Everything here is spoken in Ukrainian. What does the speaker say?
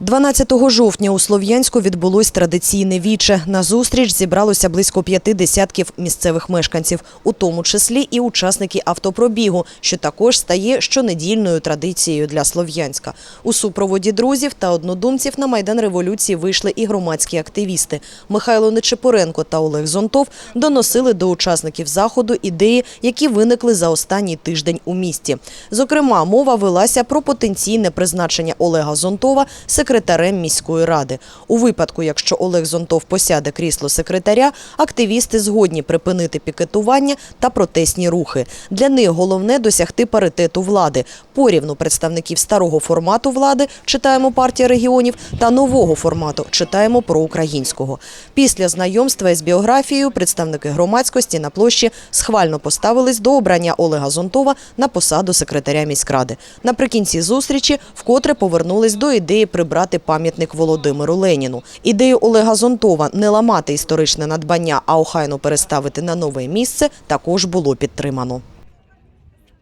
12 жовтня у Слов'янську відбулось традиційне віче. На зустріч зібралося близько п'яти десятків місцевих мешканців, у тому числі і учасники автопробігу, що також стає щонедільною традицією для Слов'янська. У супроводі друзів та однодумців на майдан революції вийшли і громадські активісти. Михайло Нечепоренко та Олег Зонтов доносили до учасників заходу ідеї, які виникли за останній тиждень у місті. Зокрема, мова велася про потенційне призначення Олега Зонтова секретарем міської ради. У випадку, якщо Олег Зонтов посяде крісло секретаря, активісти згодні припинити пікетування та протестні рухи. Для них головне досягти паритету влади, порівну представників старого формату влади, читаємо партія регіонів, та нового формату, читаємо проукраїнського. Після знайомства із біографією представники громадськості на площі схвально поставились до обрання Олега Зонтова на посаду секретаря міськради. Наприкінці зустрічі вкотре повернулись до ідеї прибрати пам'ятник Володимиру Леніну. Ідею Олега Зонтова не ламати історичне надбання, а охайно переставити на нове місце також було підтримано.